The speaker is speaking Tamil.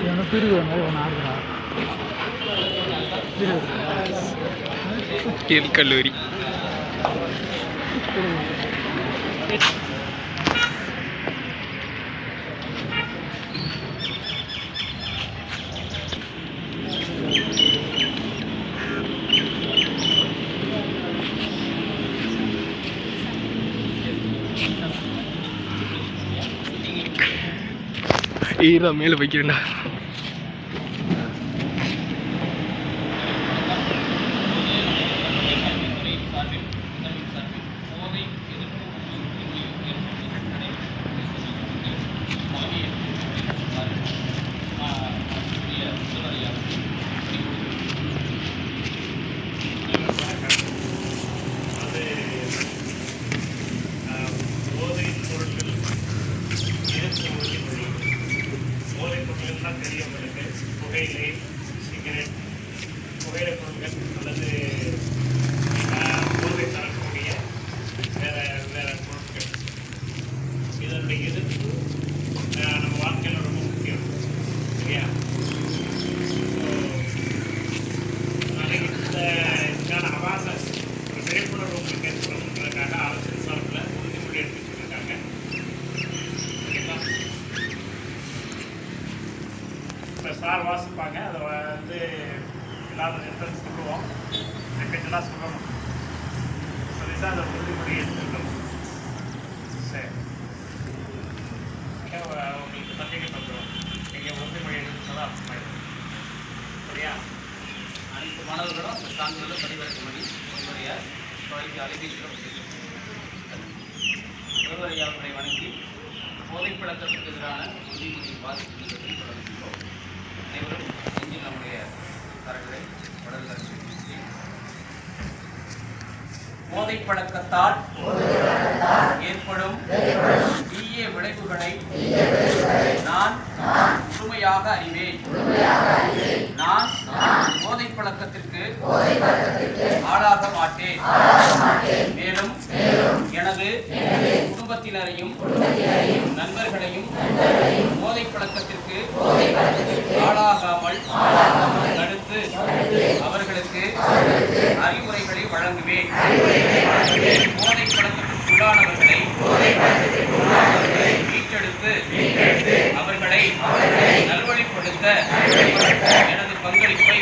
இவனை பிரிவு மாதிரி ஒன்று ஆடுறான் எல் கல்லூரி ஈரா மேலே வைக்கிறேன்டா. puede seguir, si coger hablar de இப்போ சார் வாசிப்பாங்க அதை வந்து எல்லாரும் நிறுத்தம் சொல்லுவோம் ரிப்பீட்டடாக சொல்லணும் சொல்லி தான் அந்த உறுதிமொழி எடுத்துக்கணும் சரி உங்களுக்கு சந்தேகம் பண்ணுறோம் நீங்கள் உறுதிமொழி எடுத்துதான் சரியா அனைத்து மாணவர்களும் அந்த சான்றிதழை பதிவிறக்கும்படி உங்களுடைய தொலைக்கு அலைபேசியில் ஒருவரை வணங்கி போதைப்பழக்கத்துக்கு எதிரான உறுதிமொழி வாசிப்பு தொடங்குகின்றோம் அனைவரும் நம்முடைய கரங்களை உடல் போதைப் பழக்கத்தால் ஏற்படும் தீய விளைவுகளை நான் முழுமையாக அறிவேன். நான் போதைப் பழக்கத்திற்கு ஆளாக மாட்டேன். மேலும் எனது குடும்பத்தினரையும் நண்பர்களையும் போதை பழக்கத்திற்கு ஆளாகாமல் தடுத்து அவர்களுக்கு அறிவுரைகளை வழங்குவேன். போதை பழக்கத்திற்குள்ளானவர்களை மீட்டெடுத்து அவர்களை நல்வழிப்படுத்த எனது பங்களிப்பு